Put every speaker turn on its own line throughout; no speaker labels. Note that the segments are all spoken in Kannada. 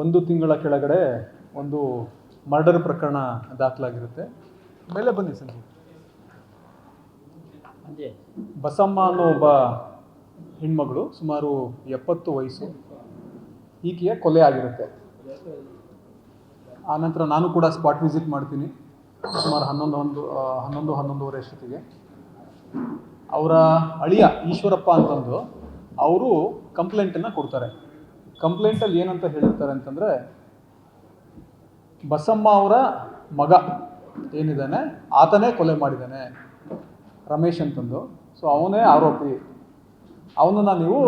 ಒಂದು ತಿಂಗಳ ಕೆಳಗಡೆ ಒಂದು ಮರ್ಡರ್ ಪ್ರಕರಣ ದಾಖಲಾಗಿರುತ್ತೆ. ಮೇಲೆ ಬನ್ನಿ
ಅಂಜೆ
ಬಸಮ್ಮ ಅನ್ನೋ ಒಬ್ಬ ಹೆಣ್ಮಗಳು ಸುಮಾರು ಎಪ್ಪತ್ತು ವಯಸ್ಸು ಈಕೆಯ ಕೊಲೆ ಆಗಿರುತ್ತೆ. ಆನಂತರ ನಾನು ಕೂಡ ಸ್ಪಾಟ್ ವಿಸಿಟ್ ಮಾಡ್ತೀನಿ. ಸುಮಾರು ಹನ್ನೊಂದು ಒಂದು ಹನ್ನೊಂದು ಹನ್ನೊಂದುವರೆ ಅಷ್ಟೊತ್ತಿಗೆ. ಅವರ ಅಳಿಯ ಈಶ್ವರಪ್ಪ ಅಂತಂದು ಅವರು ಕಂಪ್ಲೇಂಟನ್ನು ಕೊಡ್ತಾರೆ. ಕಂಪ್ಲೇಂಟಲ್ಲಿ ಏನಂತ ಹೇಳಿರ್ತಾರೆ ಅಂತಂದರೆ, ಬಸಮ್ಮ ಅವರ ಮಗ ಏನಿದ್ದಾನೆ, ಆತನೇ ಕೊಲೆ ಮಾಡಿದ್ದಾನೆ, ರಮೇಶ್ ಅಂತಂದು. ಸೊ ಅವನೇ ಆರೋಪಿ. ಅವನನ್ನು ನೀವು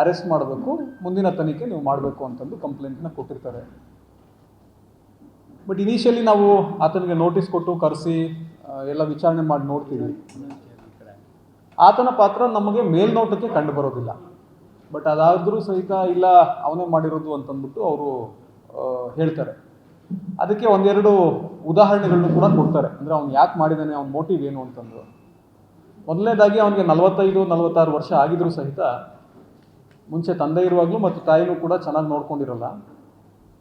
ಅರೆಸ್ಟ್ ಮಾಡಬೇಕು, ಮುಂದಿನ ತನಿಖೆ ನೀವು ಮಾಡಬೇಕು ಅಂತಂದು ಕಂಪ್ಲೇಂಟ್ನ ಕೊಟ್ಟಿರ್ತಾರೆ. ಬಟ್ ಇನಿಷಿಯಲಿ ನಾವು ಆತನಿಗೆ ನೋಟಿಸ್ ಕೊಟ್ಟು ಕರೆಸಿ ಎಲ್ಲ ವಿಚಾರಣೆ ಮಾಡಿ ನೋಡ್ತೀವಿ. ಆತನ ಪಾತ್ರ ನಮಗೆ ಮೇಲ್ನೋಟಕ್ಕೆ ಕಂಡು ಬರೋದಿಲ್ಲ. ಬಟ್ ಅದಾದರೂ ಸಹಿತ ಇಲ್ಲ, ಅವನೇ ಮಾಡಿರೋದು ಅಂತಂದ್ಬಿಟ್ಟು ಅವರು ಹೇಳ್ತಾರೆ. ಅದಕ್ಕೆ ಒಂದೆರಡು ಉದಾಹರಣೆಗಳನ್ನು ಕೂಡ ಕೊಡ್ತಾರೆ. ಅಂದರೆ ಅವ್ನು ಯಾಕೆ ಮಾಡಿದ್ದಾನೆ ಅವ್ನ ಮೋಟಿವ್ ಏನು ಅಂತಂದು ಮೊದಲನೇದಾಗಿ ಅವನಿಗೆ ನಲವತ್ತೈದು, ನಲವತ್ತಾರು ವರ್ಷ ಆಗಿದ್ರೂ ಸಹಿತ ಮುಂಚೆ ತಂದೆ ಇರುವಾಗಲೂ ಮತ್ತು ತಾಯಿನೂ ಕೂಡ ಚೆನ್ನಾಗಿ ನೋಡ್ಕೊಂಡಿರಲ್ಲ.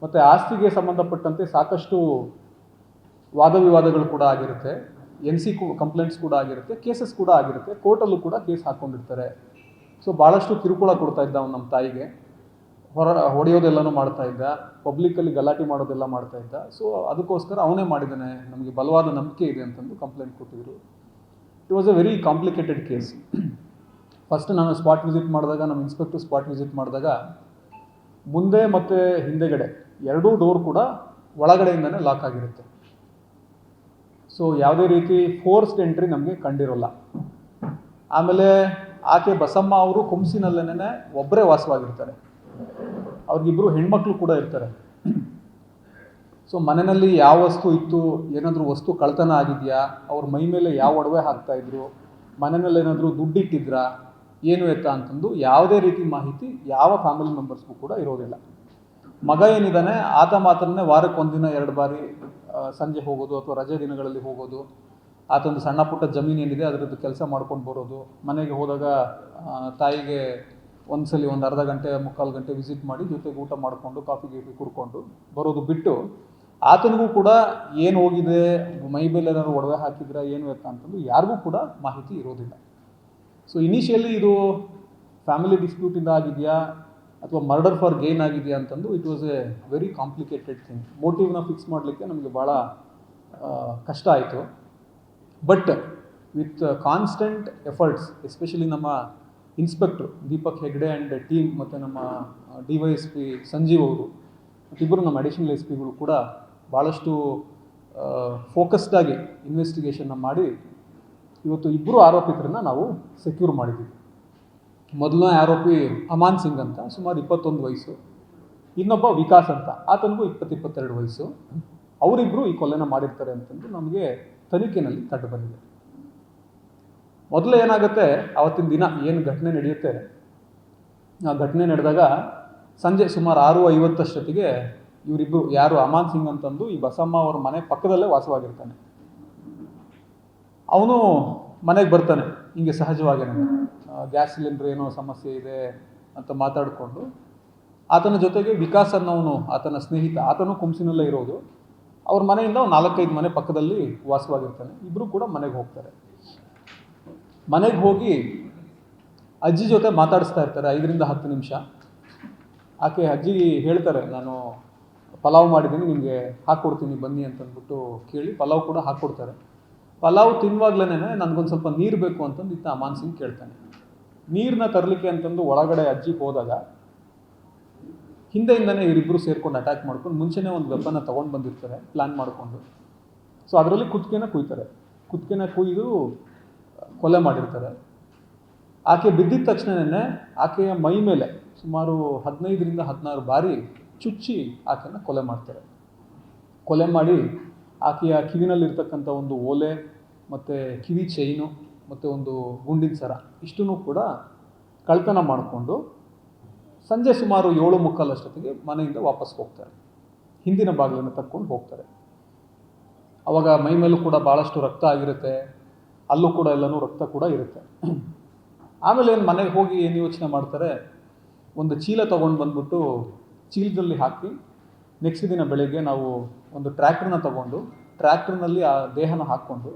ಮತ್ತು ಆಸ್ತಿಗೆ ಸಂಬಂಧಪಟ್ಟಂತೆ ಸಾಕಷ್ಟು ವಾದ ವಿವಾದಗಳು ಕೂಡ ಆಗಿರುತ್ತೆ. ಎನ್ ಸಿ ಕಂಪ್ಲೇಂಟ್ಸ್ ಕೂಡ ಆಗಿರುತ್ತೆ, ಕೇಸಸ್ ಕೂಡ ಆಗಿರುತ್ತೆ. ಕೋರ್ಟಲ್ಲೂ ಕೂಡ ಕೇಸ್ ಹಾಕ್ಕೊಂಡಿರ್ತಾರೆ ಸೊ ಭಾಳಷ್ಟು ಕಿರುಕುಳ ಕೊಡ್ತಾ ಇದ್ದ ಅವನು ನಮ್ಮ ತಾಯಿಗೆ. ಹೊರ, ಹೊಡೆಯೋದೆಲ್ಲನೂ ಮಾಡ್ತಾ ಇದ್ದ. ಪಬ್ಲಿಕ್ಕಲ್ಲಿ ಗಲಾಟೆ ಮಾಡೋದೆಲ್ಲ ಮಾಡ್ತಾ ಇದ್ದ. ಸೊ ಅದಕ್ಕೋಸ್ಕರ ಅವನೇ ಮಾಡಿದ್ದಾನೆ. ನಮಗೆ ಬಲವಾದ ನಂಬಿಕೆ ಇದೆ ಅಂತಂದು ಕಂಪ್ಲೇಂಟ್ ಕೊಟ್ಟಿದ್ರು. It was a very complicated case first ನಾನು ಸ್ಪಾಟ್ ವಿಸಿಟ್ ಮಾಡಿದಾಗ, ನಮ್ಮ ಇನ್ಸ್ಪೆಕ್ಟರ್ ಸ್ಪಾಟ್ ವಿಸಿಟ್ ಮಾಡಿದಾಗ, ಮುಂದೆ ಮತ್ತು ಹಿಂದೆಗಡೆ ಎರಡೂ ಡೋರ್ ಕೂಡ ಒಳಗಡೆಯಿಂದನೇ ಲಾಕ್ ಆಗಿರುತ್ತೆ. ಸೊ ಯಾವುದೇ ರೀತಿ ಫೋರ್ಸ್ಡ್ ಎಂಟ್ರಿ ನಮಗೆ ಕಂಡಿರೋಲ್ಲ. ಆಮೇಲೆ ಆಕೆ ಬಸಮ್ಮ ಅವರು ಕುಂಸಿನಲ್ಲೇನೆ ಒಬ್ಬರೇ ವಾಸವಾಗಿರ್ತಾರೆ. ಅವ್ರಿಗಿಬ್ರು ಹೆಣ್ಮಕ್ಳು ಕೂಡ ಇರ್ತಾರೆ. ಸೊ ಮನೆಯಲ್ಲಿ ಯಾವ ವಸ್ತು ಇತ್ತು, ಏನಾದರೂ ವಸ್ತು ಕಳ್ತನ ಆಗಿದೆಯಾ, ಅವ್ರ ಮೈ ಮೇಲೆ ಯಾವ ಒಡವೆ ಹಾಕ್ತಾ ಇದ್ರು, ಮನೆಯಲ್ಲಿ ಏನಾದರೂ ದುಡ್ಡಿಟ್ಟಿದ್ರಾ, ಏನು ಎತ್ತ ಅಂತಂದು ಯಾವುದೇ ರೀತಿ ಮಾಹಿತಿ ಯಾವ ಫ್ಯಾಮಿಲಿ ಮೆಂಬರ್ಸ್ಗೂ ಕೂಡ ಇರೋದಿಲ್ಲ. ಮಗ ಏನಿದ್ದಾನೆ, ಆತ ಮಾತ್ರನೇ ವಾರಕ್ಕೊಂದಿನ ಎರಡು ಬಾರಿ ಸಂಜೆ ಹೋಗೋದು ಅಥವಾ ರಜೆ ದಿನಗಳಲ್ಲಿ ಹೋಗೋದು ಆತೊಂದು ಸಣ್ಣ ಪುಟ್ಟ ಜಮೀನು ಏನಿದೆ, ಅದರದ್ದು ಕೆಲಸ ಮಾಡ್ಕೊಂಡು ಬರೋದು. ಮನೆಗೆ ಹೋದಾಗ ತಾಯಿಗೆ ಒಂದ್ಸಲಿ ಒಂದು ಅರ್ಧ ಗಂಟೆ, ಮುಕ್ಕಾಲು ಗಂಟೆ ವಿಸಿಟ್ ಮಾಡಿ ಜೊತೆಗೆ ಊಟ ಮಾಡಿಕೊಂಡು ಕಾಫಿ ಗೀಫಿ ಕುಡ್ಕೊಂಡು ಬರೋದು ಬಿಟ್ಟು, ಆತನಿಗೂ ಕೂಡ ಏನು ಹೋಗಿದೆ, ಮೈ ಮೇಲೆ ಏನಾದ್ರು ಒಡವೆ ಹಾಕಿದ್ರೆ, ಏನು ಎತ್ತ ಅಂತಂದು ಯಾರಿಗೂ ಕೂಡ ಮಾಹಿತಿ ಇರೋದಿಲ್ಲ. ಸೊ ಇನಿಷಿಯಲಿ ಇದು ಫ್ಯಾಮಿಲಿ ಡಿಸ್ಪ್ಯೂಟಿಂದ ಆಗಿದೆಯಾ, ಅಥವಾ ಮರ್ಡರ್ ಫಾರ್ ಗೇನ್ ಆಗಿದೆಯಾ ಅಂತಂದು it was a very complicated thing ಮೋಟಿವ್ನ fix ಮಾಡಲಿಕ್ಕೆ ನಮಗೆ ಭಾಳ ಕಷ್ಟ ಆಯಿತು. But with constant efforts especially ನಮ್ಮ ಇನ್ಸ್ಪೆಕ್ಟ್ರು ದೀಪಕ್ ಹೆಗ್ಡೆ ಆ್ಯಂಡ್ ಟೀಮ್ ಮತ್ತು ನಮ್ಮ D Y S P Sanjeev ಅವರು ಮತ್ತಿಬ್ಬರು ನಮ್ಮ ಅಡಿಷನಲ್ ಎಸ್ ಪಿಗಳು ಕೂಡ ಭಾಳಷ್ಟು ಫೋಕಸ್ಡಾಗಿ ಇನ್ವೆಸ್ಟಿಗೇಷನ್ನ ಮಾಡಿ ಇವತ್ತು ಇಬ್ಬರು ಆರೋಪಿತರನ್ನ ನಾವು ಸೆಕ್ಯೂರ್ ಮಾಡಿದ್ದೀವಿ ಮೊದಲನೇ ಆರೋಪಿ ಅಮಾನ್ ಸಿಂಗ್ ಅಂತ, ಸುಮಾರು ಇಪ್ಪತ್ತೊಂದು ವಯಸ್ಸು. ಇನ್ನೊಬ್ಬ ವಿಕಾಸ್ ಅಂತ, ಆತನಿಗೂ ಇಪ್ಪತ್ತಿಪ್ಪತ್ತೆರಡು ವಯಸ್ಸು. ಅವರಿಬ್ಬರು ಈ ಕೊಲೆನ ಮಾಡಿರ್ತಾರೆ ಅಂತಂದು ನಮಗೆ ತನಿಖೆನಲ್ಲಿ ಕಂಡು ಬಂದಿದೆ. ಮೊದಲು ಏನಾಗುತ್ತೆ? ಆವತ್ತಿನ ದಿನ ಏನು ಘಟನೆ ನಡೆಯುತ್ತೆ? ಆ ಘಟನೆ ನಡೆದಾಗ ಸಂಜೆ ಸುಮಾರು ಆರು ಐವತ್ತಷ್ಟೊತ್ತಿಗೆ ಇವರಿಬ್ಬರು ಯಾರು ಅಮಾನ್ ಸಿಂಗ್ ಅಂತಂದು ಈ ಬಸಮ್ಮ ಅವ್ರ ಮನೆ ಪಕ್ಕದಲ್ಲೇ ವಾಸವಾಗಿರ್ತಾನೆ. ಅವನು ಮನೆಗೆ ಬರ್ತಾನೆ, ಹಿಂಗೆ ಸಹಜವಾಗೇನೆ ಗ್ಯಾಸ್ ಸಿಲಿಂಡರ್ ಏನೋ ಸಮಸ್ಯೆ ಇದೆ ಅಂತ ಮಾತಾಡಿಕೊಂಡು, ಆತನ ಜೊತೆಗೆ ವಿಕಾಸ್ ಅನ್ನೋನು ಆತನ ಸ್ನೇಹಿತ, ಆತನು ಕುಂಸಿನಲ್ಲೇ ಇರೋದು. ಅವ್ರ ಮನೆಯಿಂದ ಒಂದು ನಾಲ್ಕೈದು ಮನೆ ಪಕ್ಕದಲ್ಲಿ ವಾಸವಾಗಿರ್ತಾನೆ. ಇಬ್ಬರು ಕೂಡ ಮನೆಗೆ ಹೋಗ್ತಾರೆ. ಮನೆಗೆ ಹೋಗಿ ಅಜ್ಜಿ ಜೊತೆ ಮಾತಾಡಿಸ್ತಾ ಇರ್ತಾರೆ, ಐದರಿಂದ ಹತ್ತು ನಿಮಿಷ. ಆಕೆ ಅಜ್ಜಿ ಹೇಳ್ತಾರೆ, ನಾನು ಪಲಾವ್ ಮಾಡಿದ್ದೀನಿ, ನಿಮಗೆ ಹಾಕ್ಕೊಡ್ತೀನಿ ಬನ್ನಿ ಅಂತಂದ್ಬಿಟ್ಟು ಕೇಳಿ ಪಲಾವ್ ಕೂಡ ಹಾಕ್ಕೊಡ್ತಾರೆ ಪಲಾವ್ ತಿನ್ನುವಾಗ್ಲೇ ನನಗೊಂದು ಸ್ವಲ್ಪ ನೀರು ಬೇಕು ಅಂತಂದು ಇತ್ತ ಅಮಾನ್ ಸಿಂಗ್ ಕೇಳ್ತಾನೆ. ನೀರನ್ನ ತರಲಿಕ್ಕೆ ಅಂತಂದು ಒಳಗಡೆ ಅಜ್ಜಿ ಹೋದಾಗ ಹಿಂದೆಯಿಂದನೇ ಇವರಿಬ್ಬರು ಸೇರ್ಕೊಂಡು ಅಟ್ಯಾಕ್ ಮಾಡ್ಕೊಂಡು ಮುಂಚೆನೇ ಒಂದು ವೆಪನ್ನ ತೊಗೊಂಡು ಬಂದಿರ್ತಾರೆ ಪ್ಲ್ಯಾನ್ ಮಾಡಿಕೊಂಡು. ಸೊ ಅದರಲ್ಲಿ ಕುತ್ತಿಗೆನ ಕುಯ್ತಾರೆ. ಕುತ್ತಿಗೆನ ಕುಯ್ದು ಕೊಲೆ ಮಾಡಿರ್ತಾರೆ. ಆಕೆ ಬಿದ್ದಿದ ತಕ್ಷಣನೇ ಆಕೆಯ ಮೈ ಮೇಲೆ ಸುಮಾರು ಹದಿನೈದರಿಂದ ಹದಿನಾರು ಬಾರಿ ಚುಚ್ಚಿ ಆಕೆನ ಕೊಲೆ ಮಾಡ್ತಾರೆ. ಕೊಲೆ ಮಾಡಿ ಆಕೆಯ ಕಿವಿನಲ್ಲಿರ್ತಕ್ಕಂಥ ಒಂದು ಓಲೆ ಮತ್ತು ಕಿವಿ ಚೈನು ಮತ್ತು ಒಂದು ಗುಂಡಿನ ಸರ ಇಷ್ಟೂ ಕೂಡ ಕಳ್ತನ ಮಾಡಿಕೊಂಡು ಸಂಜೆ ಸುಮಾರು ಏಳು ಮುಕ್ಕಾಲಷ್ಟೊತ್ತಿಗೆ ಮನೆಯಿಂದ ವಾಪಸ್ ಹೋಗ್ತಾರೆ. ಹಿಂದಿನ ಬಾಗಿಲನ್ನು ತಕ್ಕೊಂಡು ಹೋಗ್ತಾರೆ. ಅವಾಗ ಮೈ ಮೇಲೂ ಕೂಡ ಭಾಳಷ್ಟು ರಕ್ತ ಆಗಿರುತ್ತೆ. ಅಲ್ಲೂ ಕೂಡ ಎಲ್ಲನೂ ರಕ್ತ ಕೂಡ ಇರುತ್ತೆ. ಆಮೇಲೆ ಏನು ಮನೆಗೆ ಹೋಗಿ ಏನು ಯೋಚನೆ ಮಾಡ್ತಾರೆ? ಒಂದು ಚೀಲ ತೊಗೊಂಡು ಬಂದ್ಬಿಟ್ಟು ಚೀಲದಲ್ಲಿ ಹಾಕಿ ನೆಕ್ಸ್ಟ್ ದಿನ ಬೆಳಗ್ಗೆ ನಾವು ಒಂದು ಟ್ರ್ಯಾಕ್ಟ್ರನ್ನ ತಗೊಂಡು ಟ್ರ್ಯಾಕ್ಟರ್ನಲ್ಲಿ ಆ ದೇಹನ ಹಾಕ್ಕೊಂಡು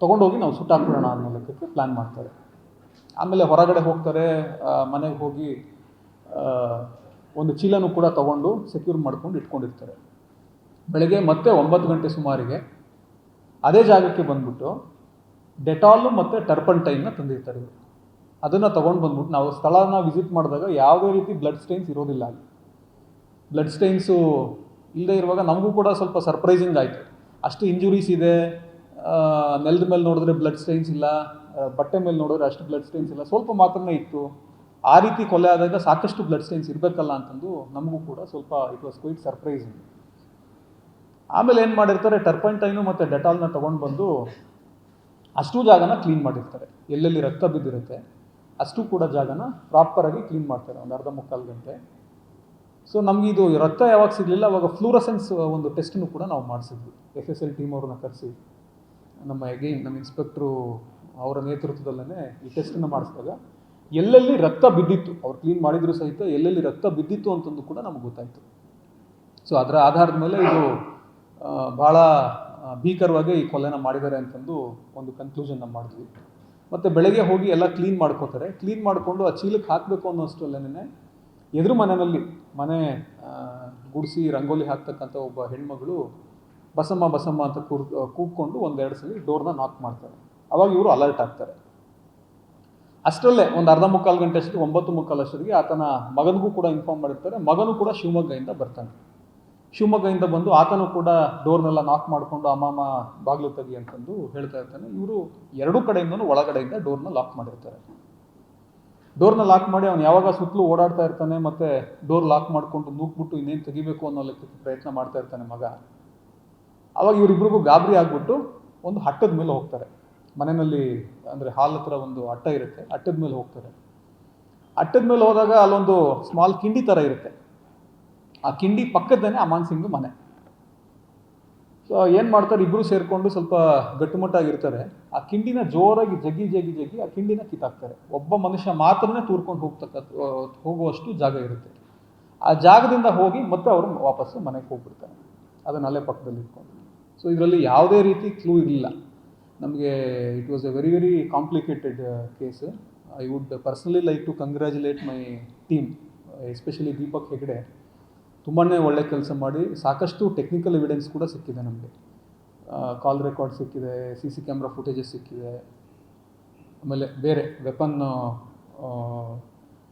ತೊಗೊಂಡೋಗಿ ನಾವು ಸುಟ್ಟಾಕ್ಬಿಡೋಣ ಅನ್ನೋ ಲೆಕ್ಕಕ್ಕೆ ಪ್ಲ್ಯಾನ್ ಮಾಡ್ತಾರೆ. ಆಮೇಲೆ ಹೊರಗಡೆ ಹೋಗ್ತಾರೆ ಮನೆಗೆ ಹೋಗಿ ಒಂದು ಚೀಲನೂ ಕೂಡ ತಗೊಂಡು ಸೆಕ್ಯೂರ್ ಮಾಡ್ಕೊಂಡು ಇಟ್ಕೊಂಡಿರ್ತಾರೆ. ಬೆಳಗ್ಗೆ ಮತ್ತೆ ಒಂಬತ್ತು ಗಂಟೆ ಸುಮಾರಿಗೆ ಅದೇ ಜಾಗಕ್ಕೆ ಬಂದ್ಬಿಟ್ಟು ಡೆಟಾಲು ಮತ್ತು ಟರ್ಪಂಟೈನ್ನ ತಂದಿರ್ತಾರೆ ಇವರು. ಅದನ್ನು ತೊಗೊಂಡು ಬಂದ್ಬಿಟ್ಟು ನಾವು ಸ್ಥಳನ ವಿಸಿಟ್ ಮಾಡಿದಾಗ ಯಾವುದೇ ರೀತಿ ಬ್ಲಡ್ ಸ್ಟೈನ್ಸ್ ಇರೋದಿಲ್ಲ ಅಲ್ಲಿ. ಬ್ಲಡ್ ಸ್ಟೈನ್ಸು ಇಲ್ಲದೆ ಇರುವಾಗ ನಮಗೂ ಕೂಡ ಸ್ವಲ್ಪ ಸರ್ಪ್ರೈಸಿಂಗ್ ಆಯಿತು. ಅಷ್ಟು ಇಂಜುರೀಸ್ ಇದೆ ನೆಲದ ಮೇಲೆ ನೋಡಿದ್ರೆ ಬ್ಲಡ್ ಸ್ಟೈನ್ಸ್ ಇಲ್ಲ ಬಟ್ಟೆ ಮೇಲೆ ನೋಡಿದ್ರೆ ಅಷ್ಟು ಬ್ಲಡ್ ಸ್ಟೈನ್ಸ್ ಇಲ್ಲ, ಸ್ವಲ್ಪ ಮಾತ್ರನೇ ಇತ್ತು. ಆ ರೀತಿ ಕೊಲೆ ಆದಾಗ ಸಾಕಷ್ಟು ಬ್ಲಡ್ ಸ್ಟೈನ್ಸ್ ಇರಬೇಕಲ್ಲ ಅಂತಂದು ನಮಗೂ ಕೂಡ ಸ್ವಲ್ಪ ಇಟ್ ವಾಸ್ ಕ್ವೈಟ್ ಸರ್ಪ್ರೈಸಿಂಗ್ ಆಮೇಲೆ ಏನು ಮಾಡಿರ್ತಾರೆ ಟರ್ಪಂಟೈನು ಮತ್ತು ಡೆಟಾಲ್ನ ತೊಗೊಂಡು ಬಂದು ಅಷ್ಟು ಜಾಗನ ಕ್ಲೀನ್ ಮಾಡಿರ್ತಾರೆ. ಎಲ್ಲೆಲ್ಲಿ ರಕ್ತ ಬಿದ್ದಿರುತ್ತೆ ಅಷ್ಟು ಕೂಡ ಜಾಗನ ಪ್ರಾಪರಾಗಿ ಕ್ಲೀನ್ ಮಾಡ್ತಾರೆ, ಒಂದು ಅರ್ಧ ಮುಕ್ಕಾಲು ಗಂಟೆ. ಸೊ ನಮಗೆ ಇದು ರಕ್ತ ಯಾವಾಗ ಸಿಗಲಿಲ್ಲ, ಅವಾಗ ಫ್ಲೂರಸೆನ್ಸ್ ಒಂದು ಟೆಸ್ಟನ್ನು ಕೂಡ ನಾವು ಮಾಡಿಸಿದ್ವಿ. ಎಫ್ ಎಸ್ ಎಲ್ ಟೀಮ್ ಅವ್ರನ್ನ ಕರೆಸಿ. ನಮ್ಮ ಎಗೈನ್ ನಮ್ಮ ಇನ್ಸ್ಪೆಕ್ಟ್ರು ಅವರ ನೇತೃತ್ವದಲ್ಲೇ ಈ ಟೆಸ್ಟನ್ನು ಮಾಡಿಸಿದಾಗ ಎಲ್ಲೆಲ್ಲಿ ರಕ್ತ ಬಿದ್ದಿತ್ತು, ಅವ್ರು ಕ್ಲೀನ್ ಮಾಡಿದ್ರು ಸಹಿತ ಎಲ್ಲೆಲ್ಲಿ ರಕ್ತ ಬಿದ್ದಿತ್ತು ಅಂತಂದು ಕೂಡ ನಮಗೆ ಗೊತ್ತಾಯಿತು. ಸೊ ಅದರ ಆಧಾರದ ಮೇಲೆ ಇದು ಭಾಳ ಭೀಕರವಾಗಿ ಈ ಕೊಲೆನ ಮಾಡಿದ್ದಾರೆ ಅಂತಂದು ಒಂದು ಕನ್ಕ್ಲೂಷನ್ನ ಮಾಡಿದ್ವಿ. ಮತ್ತು ಬೆಳಗ್ಗೆ ಹೋಗಿ ಎಲ್ಲ ಕ್ಲೀನ್ ಮಾಡ್ಕೋತಾರೆ. ಕ್ಲೀನ್ ಮಾಡಿಕೊಂಡು ಆ ಚೀಲಕ್ಕೆ ಹಾಕಬೇಕು ಅನ್ನೋಷ್ಟರಲ್ಲೇನೆ ಎದುರು ಮನೆಯಲ್ಲಿ ಮನೆ ಗುಡಿಸಿ ರಂಗೋಲಿ ಹಾಕ್ತಕ್ಕಂಥ ಒಬ್ಬ ಹೆಣ್ಮಗಳು, ಬಸಮ್ಮ ಬಸಮ್ಮ ಅಂತ ಕೂರ್ ಕೂಗ್ಕೊಂಡು ಒಂದೆರಡು ಸಲ ಡೋರ್ನ ನಾಕ್ ಮಾಡ್ತಾರೆ. ಅವಾಗ ಇವರು ಅಲರ್ಟ್ ಆಗ್ತಾರೆ. ಅಷ್ಟರಲ್ಲೇ ಒಂದು ಅರ್ಧ ಮುಕ್ಕಾಲು ಗಂಟೆ ಅಷ್ಟು, ಒಂಬತ್ತು ಮುಕ್ಕಾಲು ಅಷ್ಟೊತ್ತಿಗೆ ಆತನ ಮಗನಿಗೂ ಕೂಡ ಇನ್ಫಾರ್ಮ್ ಮಾಡಿರ್ತಾರೆ. ಮಗನೂ ಕೂಡ ಶಿವಮೊಗ್ಗದಿಂದ ಬರ್ತಾನೆ. ಶಿವಮೊಗ್ಗದಿಂದ ಬಂದು ಆತನು ಕೂಡ ಡೋರ್ನೆಲ್ಲ ನಾಕ್ ಮಾಡಿಕೊಂಡು ಅಮ್ಮಮ್ಮ ಬಾಗಿಲು ತೆಗಿ ಅಂತಂದು ಹೇಳ್ತಾ ಇರ್ತಾನೆ. ಇವರು ಎರಡೂ ಕಡೆಯಿಂದನೂ ಒಳಗಡೆಯಿಂದ ಡೋರ್ನ ಲಾಕ್ ಮಾಡಿರ್ತಾರೆ. ಡೋರ್ನ ಲಾಕ್ ಮಾಡಿ ಅವ್ನು ಯಾವಾಗ ಸುತ್ತಲೂ ಓಡಾಡ್ತಾ ಇರ್ತಾನೆ, ಮತ್ತೆ ಡೋರ್ ಲಾಕ್ ಮಾಡಿಕೊಂಡು ನೂಕ್ಬಿಟ್ಟು ಇನ್ನೇನು ತೆಗಿಬೇಕು ಅನ್ನೋ ಲೆಕ್ಕಕ್ಕೆ ಪ್ರಯತ್ನ ಮಾಡ್ತಾ ಇರ್ತಾನೆ ಮಗ. ಅವಾಗ ಇವರಿಬ್ರಿಗೂ ಗಾಬರಿ ಆಗ್ಬಿಟ್ಟು ಒಂದು ಹಟ್ಟದ ಮೇಲೆ ಹೋಗ್ತಾರೆ. ಮನೆಯಲ್ಲಿ ಅಂದರೆ ಹಾಲ್ ಹತ್ರ ಒಂದು ಅಟ್ಟ ಇರುತ್ತೆ, ಅಟ್ಟದ ಮೇಲೆ ಹೋಗ್ತಾರೆ. ಅಟ್ಟದ ಮೇಲೆ ಹೋದಾಗ ಅಲ್ಲೊಂದು ಸ್ಮಾಲ್ ಕಿಂಡಿ ಥರ ಇರುತ್ತೆ. ಆ ಕಿಂಡಿ ಪಕ್ಕದನೇ ಅಮಾನ್ ಸಿಂಗ್ ಮನೆ. ಸೊ ಏನು ಮಾಡ್ತಾರೆ ಇಬ್ಬರು ಸೇರಿಕೊಂಡು ಸ್ವಲ್ಪ ಗಟ್ಟುಮುಟ್ಟಾಗಿರ್ತಾರೆ. ಆ ಕಿಂಡಿನ ಜೋರಾಗಿ ಜಗ್ಗಿ ಜಗ್ಗಿ ಜಗ್ಗಿ ಆ ಕಿಂಡಿನ ಕಿತ್ತಾಕ್ತಾರೆ. ಒಬ್ಬ ಮನುಷ್ಯ ಮಾತ್ರನೇ ತೂರ್ಕೊಂಡು ಹೋಗ್ತಕ್ಕ, ಹೋಗುವಷ್ಟು ಜಾಗ ಇರುತ್ತೆ. ಆ ಜಾಗದಿಂದ ಹೋಗಿ ಮತ್ತೆ ಅವರು ವಾಪಸ್ಸು ಮನೆಗೆ ಹೋಗ್ಬಿಡ್ತಾರೆ. ಅದನ್ನ ಅಲ್ಲೇ ಪಕ್ಕದಲ್ಲಿ ಇಟ್ಕೊಂಡು ಸೊ ಇದರಲ್ಲಿ ಯಾವುದೇ ರೀತಿ ಕ್ಲೂ ಇರಲಿಲ್ಲ ನಮಗೆ it was a very very complicated case I would personally like to congratulate my team especially Deepak Hegde ತುಂಬಾ ಒಳ್ಳೆ ಕೆಲಸ ಮಾಡಿ ಸಾಕಷ್ಟು ಟೆಕ್ನಿಕಲ್ ಎವಿಡೆನ್ಸ್ ಕೂಡ ಸಿಕ್ಕಿದೆ ನಮಗೆ. ಕಾಲ್ ರೆಕಾರ್ಡ್ ಸಿಕ್ಕಿದೆ ಸಿ ಸಿ ಕ್ಯಾಮ್ರಾ ಫುಟೇಜಸ್ ಸಿಕ್ಕಿದೆ. ಆಮೇಲೆ ಬೇರೆ ವೆಪನ್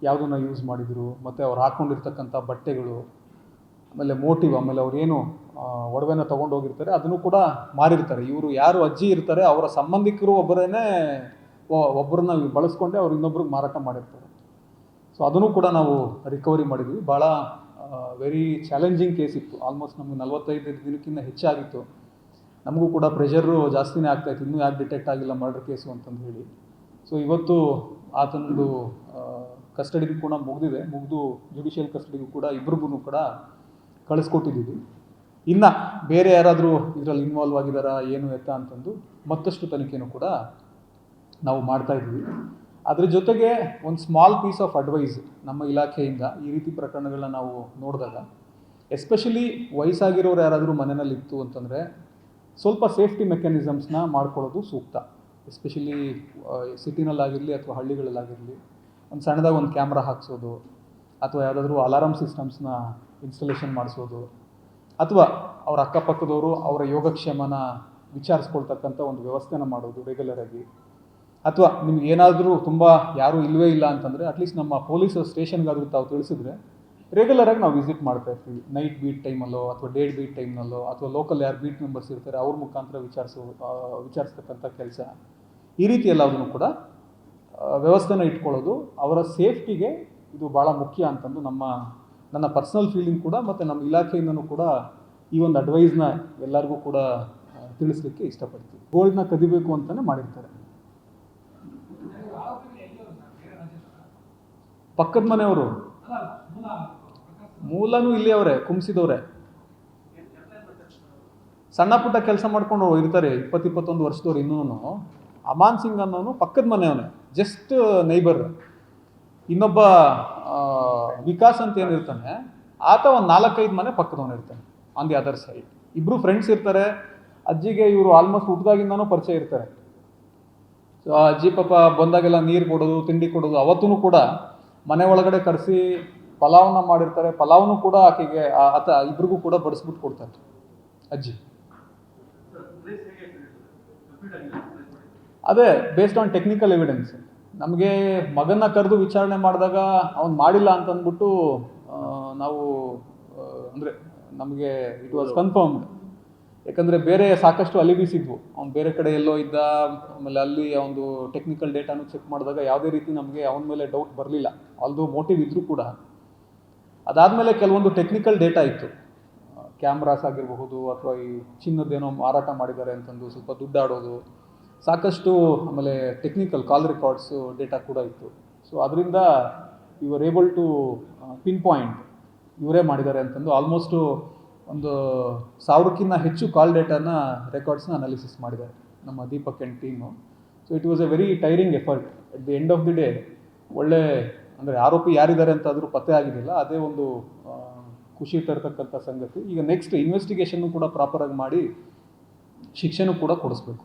ಯಾವುದನ್ನ ಯೂಸ್ ಮಾಡಿದರು, ಮತ್ತು ಅವ್ರು ಹಾಕ್ಕೊಂಡಿರ್ತಕ್ಕಂಥ ಬಟ್ಟೆಗಳು ಆಮೇಲೆ ಮೋಟಿವ್ ಆಮೇಲೆ ಅವ್ರು ಏನು ಆ, ಒಡವೆನ ತೊಗೊಂಡು ಹೋಗಿರ್ತಾರೆ ಅದನ್ನು ಕೂಡ ಮಾರಿರ್ತಾರೆ. ಇವರು ಯಾರು ಅಜ್ಜಿ ಇರ್ತಾರೆ ಅವರ ಸಂಬಂಧಿಕರು ಒಬ್ಬರೇ ಒಬ್ಬರನ್ನ ಬಳಸ್ಕೊಂಡೆ ಅವ್ರು ಇನ್ನೊಬ್ರಿಗೆ ಮಾರಾಟ ಮಾಡಿರ್ತಾರೆ. ಸೊ ಅದನ್ನು ಕೂಡ ನಾವು ರಿಕವರಿ ಮಾಡಿದ್ವಿ. ಭಾಳ ವೆರಿ ಚಾಲೆಂಜಿಂಗ್ ಕೇಸ್ ಇತ್ತು. ಆಲ್ಮೋಸ್ಟ್ ನಮಗೆ ನಲವತ್ತೈದು ದಿನಕ್ಕಿಂತ ಹೆಚ್ಚಾಗಿತ್ತು. ನಮಗೂ ಕೂಡ ಪ್ರೆಷರು ಜಾಸ್ತಿನೇ ಆಗ್ತಾಯಿತ್ತು ಇನ್ನೂ ಯಾಕೆ ಡಿಟೆಕ್ಟ್ ಆಗಿಲ್ಲ ಮರ್ಡರ್ ಕೇಸು ಅಂತಂದು ಹೇಳಿ. ಸೊ ಇವತ್ತು ಆತನದು ಕಸ್ಟಡಿಗೂ ಕೂಡ ಮುಗಿದಿದೆ. ಮುಗಿದು ಜುಡಿಷಿಯಲ್ ಕಸ್ಟಡಿಗೂ ಕೂಡ ಇಬ್ರಿಗೂ ಕೂಡ ಕಳಿಸ್ಕೊಟ್ಟಿದ್ದೀವಿ. ಇನ್ನು ಬೇರೆ ಯಾರಾದರೂ ಇದರಲ್ಲಿ ಇನ್ವಾಲ್ವ್ ಆಗಿದ್ದಾರಾ, ಏನು ಎತ್ತ ಅಂತಂದು ಮತ್ತಷ್ಟು ತನಿಖೆನೂ ಕೂಡ ನಾವು ಮಾಡ್ತಾ ಇದ್ದೀವಿ. ಅದ್ರ ಜೊತೆಗೆ ಒಂದು ಸ್ಮಾಲ್ ಪೀಸ್ ಆಫ್ ಅಡ್ವೈಸ್ ನಮ್ಮ ಇಲಾಖೆಯಿಂದ ಈ ರೀತಿ ಪ್ರಕರಣಗಳನ್ನ ನಾವು ನೋಡಿದಾಗ ಎಸ್ಪೆಷಲಿ ವಯಸ್ಸಾಗಿರೋರು ಯಾರಾದರೂ ಮನೆಯಲ್ಲಿ ಇತ್ತು ಅಂತಂದರೆ ಸ್ವಲ್ಪ ಸೇಫ್ಟಿ ಮೆಕ್ಯಾನಿಸಮ್ಸ್ನ ಮಾಡ್ಕೊಳ್ಳೋದು ಸೂಕ್ತ. ಎಸ್ಪೆಷಲಿ ಸಿಟಿನಲ್ಲಾಗಿರಲಿ ಅಥವಾ ಹಳ್ಳಿಗಳಲ್ಲಾಗಿರಲಿ, ಒಂದು ಸಣ್ಣದಾಗಿ ಒಂದು ಕ್ಯಾಮ್ರಾ ಹಾಕ್ಸೋದು, ಅಥವಾ ಯಾವುದಾದ್ರೂ ಅಲಾರಾಮ್ ಸಿಸ್ಟಮ್ಸ್ನ ಇನ್ಸ್ಟಾಲೇಷನ್ ಮಾಡಿಸೋದು, ಅಥವಾ ಅವರ ಅಕ್ಕಪಕ್ಕದವರು ಅವರ ಯೋಗಕ್ಷೇಮನ ವಿಚಾರಿಸ್ಕೊಳ್ತಕ್ಕಂಥ ಒಂದು ವ್ಯವಸ್ಥೆನ ಮಾಡೋದು ರೆಗ್ಯುಲರಾಗಿ ಅಥವಾ ನಿಮ್ಗೆ ಏನಾದರೂ ತುಂಬ ಯಾರೂ ಇಲ್ಲವೇ ಇಲ್ಲ ಅಂತಂದರೆ ಅಟ್ಲೀಸ್ಟ್ ನಮ್ಮ ಪೊಲೀಸ್ ಸ್ಟೇಷನ್ಗಾದರೂ ತಾವು ತಿಳಿಸಿದ್ರೆ ರೆಗ್ಯುಲರಾಗಿ ನಾವು ವಿಸಿಟ್ ಮಾಡ್ತಾ ಇರ್ತೀವಿ. ನೈಟ್ ಬೀಟ್ ಟೈಮಲ್ಲೋ ಅಥವಾ ಡೇಟ್ ಬೀಟ್ ಟೈಮ್ನಲ್ಲೋ ಅಥವಾ ಲೋಕಲ್ ಯಾರು ಬೀಟ್ ಮೆಂಬರ್ಸ್ ಇರ್ತಾರೆ, ಅವ್ರ ಮುಖಾಂತರ ವಿಚಾರಿಸೋ ವಿಚಾರಿಸ್ತಕ್ಕಂಥ ಕೆಲಸ. ಈ ರೀತಿ ಎಲ್ಲದನ್ನು ಕೂಡ ವ್ಯವಸ್ಥೆನ ಇಟ್ಕೊಳ್ಳೋದು ಅವರ ಸೇಫ್ಟಿಗೆ ಇದು ಭಾಳ ಮುಖ್ಯ ಅಂತಂದು ನಮ್ಮ ನನ್ನ ಪರ್ಸನಲ್ ಫೀಲಿಂಗ್ ಕೂಡ ಮತ್ತು ನಮ್ಮ ಇಲಾಖೆಯಿಂದನೂ ಕೂಡ ಈ ಒಂದು ಅಡ್ವೈಸ್ನ ಎಲ್ಲರಿಗೂ ಕೂಡ ತಿಳಿಸ್ಲಿಕ್ಕೆ ಇಷ್ಟಪಡ್ತೀವಿ ಗೋಲ್ಡ್ನ ಕದಿಬೇಕು ಅಂತಲೇ ಮಾಡಿರ್ತಾರೆ. ಪಕ್ಕದ ಮನೆಯವರು? ಮೂಲನೂ ಇಲ್ಲಿ ಅವರೇ ಕುಂಸಿದವ್ರೆ ಸಣ್ಣ ಪುಟ್ಟ ಕೆಲಸ ಮಾಡ್ಕೊಂಡು ಇರ್ತಾರೆ ಇಪ್ಪತ್ತಿಪ್ಪತ್ತೊಂದು ವರ್ಷದವ್ರು ಇನ್ನೂ ಅಮಾನ್ ಸಿಂಗ್ ಅನ್ನೋನು ಪಕ್ಕದ ಮನೆಯವನೇ ಜಸ್ಟ್ ನೈಬರ್ ಇನ್ನೊಬ್ಬ ವಿಕಾಸ್ ಅಂತ ಏನಿರ್ತಾನೆ ಆತ ಒಂದು ನಾಲ್ಕೈದು ಮನೆ ಪಕ್ಕದವನು ಇರ್ತಾನೆ ಆನ್ ದಿ ಅದರ್ ಸೈಡ್ ಇಬ್ರು ಫ್ರೆಂಡ್ಸ್ ಇರ್ತಾರೆ, ಅಜ್ಜಿಗೆ ಇವರು ಆಲ್ಮೋಸ್ಟ್ ಹುಟ್ಟಿದಾಗಿಂದನೂ ಪರಿಚಯ ಇರ್ತಾರೆ. ಸೊ ಅಜ್ಜಿ ಪಾಪ ಬಂದಾಗೆಲ್ಲ ನೀರು ಕೊಡೋದು, ತಿಂಡಿ ಕೊಡೋದು ಅವತ್ತೂ ಕೂಡ ಮನೆ ಒಳಗಡೆ ಕರೆಸಿ ಪಲಾವ್ನ ಮಾಡಿರ್ತಾರೆ, ಪಲಾವ್ನು ಕೂಡ ಆಕೆಗೆ ಆತ ಇಬ್ರಿಗೂ ಕೂಡ ಬಡಿಸ್ಬಿಟ್ಟು ಕೊಡ್ತಾರೆ, ಅಜ್ಜಿ. ಅದೇ ಬೇಸ್ಡ್ ಆನ್ ಟೆಕ್ನಿಕಲ್ ಎವಿಡೆನ್ಸ್ ನಮಗೆ ಮಗನ ಕರೆದು ವಿಚಾರಣೆ ಮಾಡಿದಾಗ ಅವ್ನು ಮಾಡಿಲ್ಲ ಅಂತ ಅಂದ್ಬಿಟ್ಟು ನಾವು ಅಂದರೆ ನಮಗೆ ಇಟ್ ವಾಸ್ ಕನ್ಫರ್ಮ್ಡ್ ಯಾಕಂದರೆ ಬೇರೆ ಸಾಕಷ್ಟು ಅಲಿಬಿ ಇದ್ವು ಅವ್ನು ಬೇರೆ ಕಡೆ ಎಲ್ಲೋ ಇದ್ದ, ಆಮೇಲೆ ಅಲ್ಲಿ ಒಂದು ಟೆಕ್ನಿಕಲ್ ಡೇಟಾನು ಚೆಕ್ ಮಾಡಿದಾಗ ಯಾವುದೇ ರೀತಿ ನಮಗೆ ಅವನ ಮೇಲೆ ಡೌಟ್ ಬರಲಿಲ್ಲ. ಅಲ್ದು ಮೋಟಿವ್ ಇದ್ದರೂ ಕೂಡ. ಅದಾದಮೇಲೆ ಕೆಲವೊಂದು ಟೆಕ್ನಿಕಲ್ ಡೇಟಾ ಇತ್ತು. ಕ್ಯಾಮ್ರಾಸ್ ಆಗಿರಬಹುದು ಅಥವಾ ಈ ಚಿನ್ನದೇನೋ ಮಾರಾಟ ಮಾಡಿದ್ದಾರೆ ಅಂತಂದು ಸ್ವಲ್ಪ ದುಡ್ಡಾಡೋದು ಸಾಕಷ್ಟು ಆಮೇಲೆ ಟೆಕ್ನಿಕಲ್ ಕಾಲ್ ರೆಕಾರ್ಡ್ಸು ಡೇಟಾ ಕೂಡ ಇತ್ತು. ಸೊ ಅದರಿಂದ you ever able to pin point ಇವರೇ ಮಾಡಿದ್ದಾರೆ ಅಂತಂದು ಆಲ್ಮೋಸ್ಟು ಒಂದು ಸಾವಿರಕ್ಕಿಂತ ಹೆಚ್ಚು ಕಾಲ್ ಡೇಟಾನ ರೆಕಾರ್ಡ್ಸ್ನ ಅನಾಲಿಸಿಸ್ ಮಾಡಿದ್ದಾರೆ ನಮ್ಮ Deepak and team so it was a very tiring effort at the end of the day ಒಳ್ಳೆ, ಅಂದರೆ ಆರೋಪಿ ಯಾರಿದ್ದಾರೆ ಅಂತ ಆದರೂ ಪತ್ತೆ ಆಗಿರಲಿಲ್ಲ ಅದೇ ಒಂದು ಖುಷಿ ತರತಕ್ಕಂಥ ಸಂಗತಿ. ಈಗ ನೆಕ್ಸ್ಟ್ ಇನ್ವೆಸ್ಟಿಗೇಷನ್ನು ಕೂಡ ಪ್ರಾಪರಾಗಿ ಮಾಡಿ ಶಿಕ್ಷೆನೂ ಕೂಡ ಕೊಡಿಸ್ಬೇಕು.